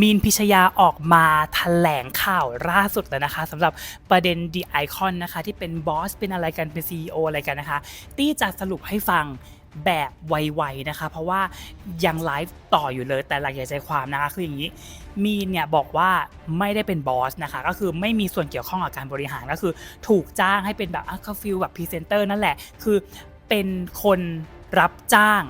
มีนพิชยาออกมาแถลงข่าวล่าสุดแล้วนะคะสำหรับประเด็น The Icon นะคะ ที่เป็นบอสเป็นอะไรกันเป็น CEO อะไรกันนะคะ ตี้จะสรุปให้ฟังแบบไวๆนะคะ เพราะว่ายังไลฟ์ต่ออยู่เลยแต่หลักใหญ่ใจความนะคะคืออย่างนี้ มีเนี่ยบอกว่าไม่ได้เป็นบอสนะคะ ก็คือไม่มีส่วนเกี่ยวข้องกับการบริหารก็คือ ถูกจ้างให้เป็นแบบอะก็ฟิลแบบพรีเซนเตอร์นั่นแหละ คือเป็นคนรับจ้าง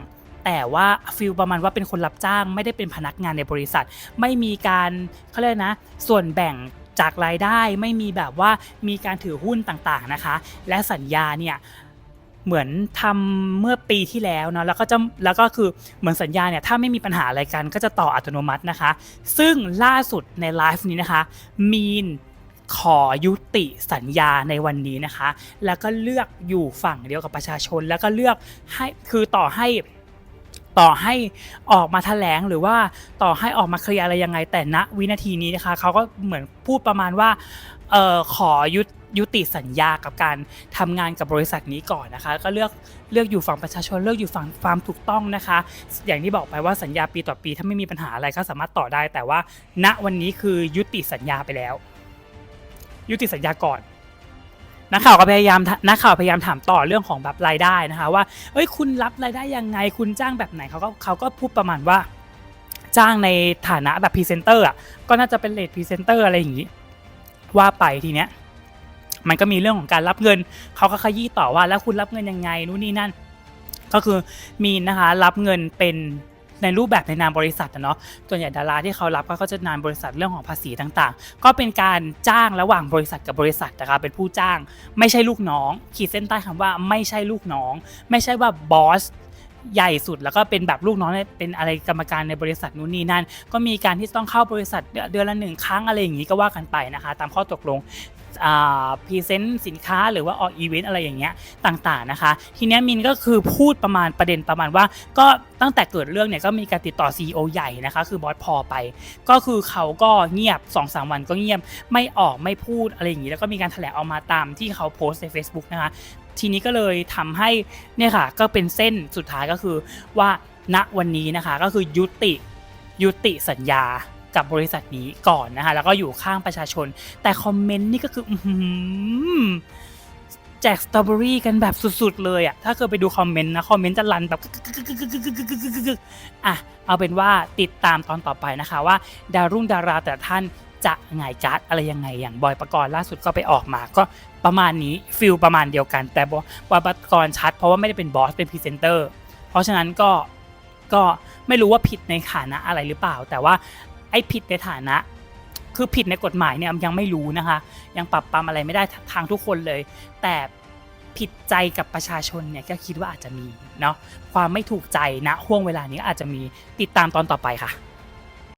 แต่ว่าฟิลประมาณว่าเป็นคนรับจ้าง ไม่ได้เป็นพนักงานในบริษัท ไม่มีการเขาเรียกนะ ส่วนแบ่งจากรายได้ไม่มีแบบว่ามีการถือหุ้นต่างๆนะคะ และสัญญาเนี่ยเหมือนทำเมื่อปีที่แล้วเนาะแล้วก็จะแล้วก็คือเหมือนสัญญาเนี่ยถ้าไม่มีปัญหาอะไรกันก็จะต่ออัตโนมัตินะคะ ซึ่งล่าสุดในไลฟ์นี้นะคะ มีนขอยุติสัญญาในวันนี้นะคะ แล้วก็เลือกอยู่ฝั่งเดียวกับประชาชน แล้วก็เลือกให้คือต่อให้ ต่อให้ออกมาแถลงหรือว่าต่อให้ออกมาเคลียร์อะไรยังไง แต่ณวินาทีนี้นะคะเขาก็เหมือนพูดประมาณว่าเออขอยุตยุติสัญญากับการทำงานกับบริษัทนี้ก่อนนะคะ ก็เลือกเลือกอยู่ฝั่งประชาชนเลือกอยู่ฝั่งความถูกต้องนะคะ อย่างที่บอกไปว่าสัญญาปีต่อปีถ้าไม่มีปัญหาอะไรก็สามารถต่อได้ แต่ว่า ณวันนี้คือยุติสัญญาไปแล้ว ยุติสัญญาก่อน นักข่าวก็พยายามนักข่าวพยายามถามต่อเรื่องของแบบรายได้นะคะว่าเอ้ยคุณรับรายได้ยังไงคุณจ้างแบบไหนเขาก็เขาก็พูดประมาณว่า จ้างในฐานะแบบพรีเซนเตอร์อะก็น่าจะเป็นเลทพรีเซนเตอร์อะไรอย่างนี้ ว่าไปทีเนี้ยมันก็มีเรื่องของการรับเงินเขาก็ขยี้ต่อว่าแล้วคุณรับเงินยังไงนู่นนี่นั่น ก็คือมีนะคะรับเงินเป็น ในรูปแบบในนามบริษัทนะเนาะส่วนใหญ่ดาราที่เขารับก็เขาจะนามบริษัทเรื่องของภาษีต่างๆ ก็เป็นการจ้างระหว่างบริษัทกับบริษัทนะคะเป็นผู้จ้าง ไม่ใช่ลูกน้อง ขีดเส้นใต้คำว่าไม่ใช่ลูกน้อง ไม่ใช่ว่าบอสใหญ่สุดแล้วก็เป็นแบบลูกน้องเนี่ยเป็นอะไรกรรมการในบริษัทนู่นนี่นั่น ก็มีการที่ต้องเข้าบริษัทเดือนละหนึ่งครั้งอะไรอย่างนี้ก็ว่ากันไปนะคะ ตามข้อตกลง พรีเซนต์สินค้าหรือว่าออกอีเวนต์อะไรอย่างเงี้ยต่างๆนะคะ ทีเนี้ยมินก็คือพูดประมาณประเด็นประมาณว่า ก็ตั้งแต่เกิดเรื่องเนี่ยก็มีการติดต่อ CEO ใหญ่นะคะ คือบอสพอไป ก็คือเขาก็เงียบ2-3วันก็เงียบไม่ออกไม่พูดอะไรอย่างนี้ แล้วก็มีการแถลงออกมาตามที่เขาโพสต์ใน Facebook นะคะ ทีนี้ก็เลยทำให้เนี่ยค่ะก็เป็นเส้นสุดท้ายก็คือว่าณวันนี้นะคะก็คือยุติยุติสัญญา กับบริษัทนี้ก่อนนะคะแล้วก็อยู่ข้างประชาชน แต่คอมเมนต์นี่ก็คืออื้อหือแจกสตรอเบอรี่กันแบบสุดๆเลยอะถ้าเคยไปดูคอมเมนต์นะ คอมเมนต์จะรันแบบอะเอาเป็นว่าติดตามตอนต่อไปนะคะว่า ดารุ่งดาราแต่ท่านจะไงการ์ดอะไรยังไงอย่างบอยประกรณ์ล่าสุดก็ไปออกมาก็ประมาณนี้ฟิลประมาณเดียวกัน แต่บอยประกรณ์ชัด เพราะว่าไม่ได้เป็นบอสเป็นพรีเซนเตอร์เพราะฉะนั้นก็ก็ไม่รู้ว่าผิดในฐานะอะไรหรือเปล่า แต่ว่า ไอ้ผิดในฐานะ คือผิดในกฎหมายเนี่ยยังไม่รู้นะคะ ยังปรับปรามอะไรไม่ได้ทางทุกคนเลย แต่ผิดใจกับประชาชนเนี่ยก็คิดว่าอาจจะมีเนาะความไม่ถูกใจณห่วงเวลานี้อาจจะมีติดตามตอนต่อไปค่ะ